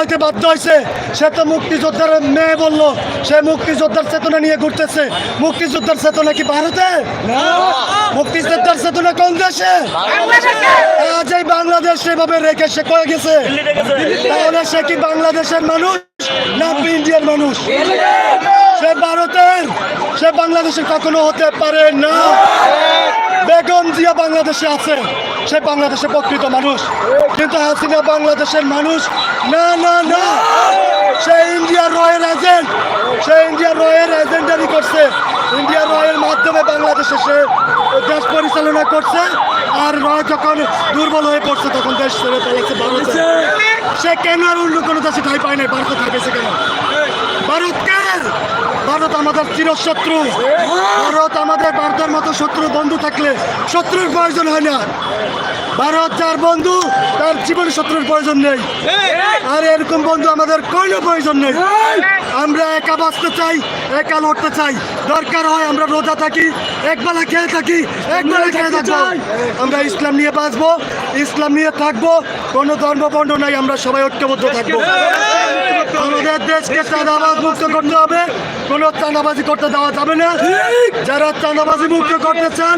পালাইতে বাধ্য হয়েছে সে তো মুক্তিযোদ্ধার মেয়ে বলল সে মুক্তিযোদ্ধার চেতনা নিয়ে ঘুরতেছে। মুক্তিযোদ্ধার চেতনা কি ভারতে? মুক্তিযোদ্ধার চেতনা কোন দেশে? আজ এই বাংলাদেশ সেভাবে রেখে সে কয়ে গেছে। তাহলে সে কি বাংলাদেশের মানুষ না ইন্ডিয়ার মানুষ? সে ভারতের সে বাংলাদেশের কখনো হতে পারে না। বেগম জিয়া বাংলাদেশে আছে, সে বাংলাদেশে প্রকৃত মানুষ। কিন্তু হাসিনা বাংলাদেশের মানুষ, না না না। সে ইন্ডিয়ার রয়ের এজেন্ট সে ইন্ডিয়ার রয়ের এজেন্টারি করছে। ইন্ডিয়ার রয়ের মাধ্যমে বাংলাদেশে সে দেশ পরিচালনা করছে। আর রয় যখন দুর্বল হয়ে পড়ছে, তখন দেশ ছেড়ে পালাচ্ছে ভারতে। সে কেন আর অন্য কোনো দেশে ঠাই পায় নাই, ভারতে থাকেছে কেন? ভারত কার? ভারত আমাদের চিরশত্রু। ভারত আমাদের ভারতের মতো শত্রু বন্ধু থাকলে শত্রুর প্রয়োজন হয় না। ভারত যার বন্ধু তার জীবনে শত্রুর প্রয়োজন নেই। আর এরকম বন্ধু আমাদের কোনো প্রয়োজন নেই। আমরা একা বাঁচতে চাই একা লড়তে চাই। দরকার হয় আমরা রোজা থাকি একবেলা খেয়ে থাকি একবেলা খেয়ে থাকব। আমরা ইসলাম নিয়ে বাঁচবো ইসলাম নিয়ে থাকব। কোনো ধর্ম বর্ণ নাই আমরা সবাই ঐক্যবদ্ধ থাকব। আমাদের দেশকে চাঁদাবাজ মুক্ত করতে হবে। কোনো চাঁদাবাজি করতে দেওয়া যাবে না। যারা চাঁদাবাজি মুক্ত করতে চান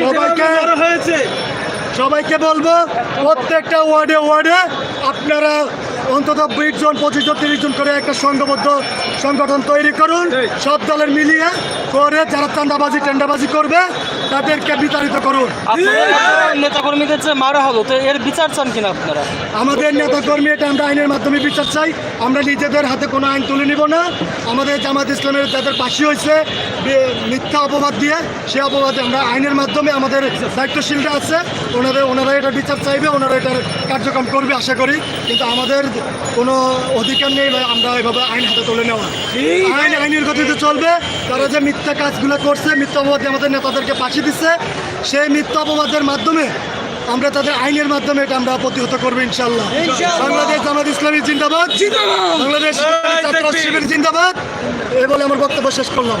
সবাইকে সবাইকে বলব প্রত্যেকটা ওয়ার্ডে ওয়ার্ডে আপনারা অন্তত বিশ জন পঁচিশ জন তিরিশ জন করে একটা সংঘবদ্ধ সংগঠন তৈরি করুন সব দলের মিলিয়ে করে যারা চাঁদাবাজি টেন্ডাবাজি করবে তাদেরকে বিতাড়িত করুন। নেতা কর্মীদের যে মারা হলো তো এর বিচার চান কিনা আপনারা? আমাদের নেতা কর্মী এটা আমরা আইনের মাধ্যমে বিচার চাই। আমরা নিজেদের হাতে কোনো আইন তুলে নিব না। আমাদের জামাত ইসলামের যাদের ফাঁসি হয়েছে মিথ্যা অপবাদ দিয়ে সে অপবাদে আমরা আইনের মাধ্যমে আমাদের দায়িত্বশীলরা আছে। ওনাদের ওনারা এটা বিচার চাইবে ওনারা এটার কার্যক্রম করবে আশা করি। কিন্তু আমাদের কোনো অধিকার নেই আমরা এভাবে আইন হাতে তুলে নেওয়া। আইন আইনের গতিতে চলবে। তারা যে মিথ্যা কাজগুলো করছে মিথ্যা অপবাদে আমাদের নেতাদেরকে ফাঁসি দিচ্ছে সেই মিথ্যা অপবাদের মাধ্যমে আমরা তাদের আইনের মাধ্যমে এটা আমরা প্রতিহত করব ইনশাল্লাহ বাংলাদেশ জামাত ইসলামী জিন্দাবাদ। বাংলাদেশ শিবির জিন্দাবাদ। এ বলে আমার বক্তব্য শেষ করলাম।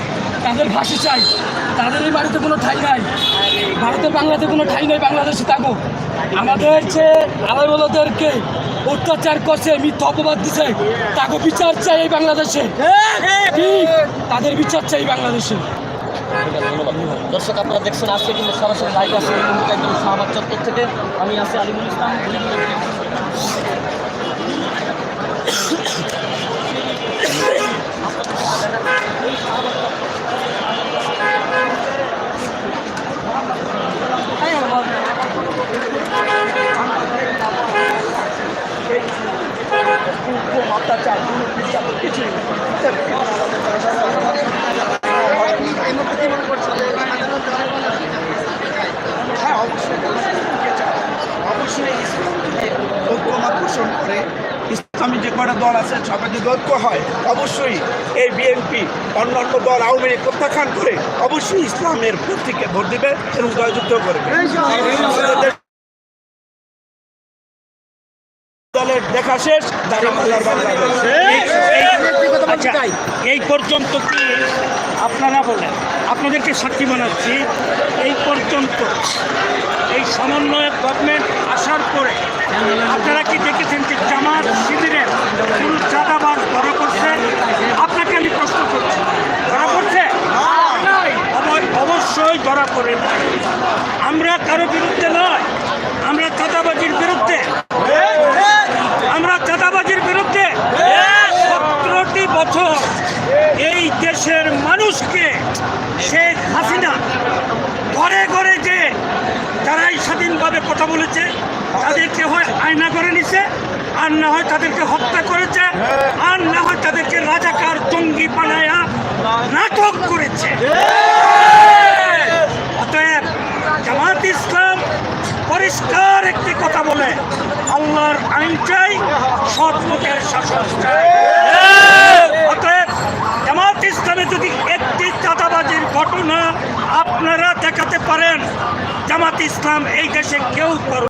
তাদের ফাঁসি চাই। তাদের এই বাড়িতে কোনো ঠাই নাই। ভারতে, বাংলাতে কোনো ঠাই নেই, বাংলাদেশে থাকো। আমাদের যে আলামলদেরকে অত্যাচার করছে, মিথ্যা অপবাদ দিছে। তাকে বিচার চাই এই বাংলাদেশে। তাদের বিচার চাই বাংলাদেশে। দর্শক, আপনারা দেখছেন আজকে কিন্তু সরাসরি লাইভ আছে এই মুহূর্তে একদম শাহবাগ চত্বর থেকে। আমি আছি আলিমুল ইসলাম। হ্যাঁ অবশ্যই অবশ্যই ইসলামকে ঐক্যমত ইসলামী যে কটা দল আছে, সবাই যদি ঐক্য হয়, অবশ্যই এই বিএনপি অন্য অন্য দল, আওয়ামী লীগ প্রত্যাখ্যান করে অবশ্যই ইসলামের প্রতীকে ভোট দিবে এবং জয়যুক্ত করবে। দলের দেখা শেষ বাংলাদেশ আচ্ছা এই পর্যন্ত কি আপনারা বলেন? আপনাদেরকে সাক্ষী বানাচ্ছি এই পর্যন্ত এই সমন্বয়ক গভর্নমেন্ট আসার পরে আপনারা কি দেখেছেন যে জামাত শিবিরের কোন চাঁদাবাজ ধরা পড়ছে? আপনাকে আমি প্রশ্ন করছি ধরা পড়ছে? অব- অবশ্যই ধরা পড়ে। আমরা কারও বিরুদ্ধে নয় আমরা চাঁদাবাজির বিরুদ্ধে আমরা চাঁদাবাজির বিরুদ্ধে সতেরোটি বছর এই দেশের মানুষকে শেখ হাসিনা ঘরে ঘরে যে যারাই স্বাধীনভাবে কথা বলেছে, তাদেরকে হয় আয়না করে নিছে, আর না হয় তাদেরকে হত্যা করেছে, আর না হয় তাদেরকে রাজাকার জঙ্গি বানায়া নাটক করেছে অতএব জামাত ইসলাম পরিষ্কার একটি কথা বলে আল্লাহর আইন চাই সৎ লোকের শাসন চাই অতএব জামাত ইসলামে যদি একটি চাঁদাবাজির ঘটনা আপনারা দেখাতে পারেন জামাত ইসলাম এই দেশে কেউ করবে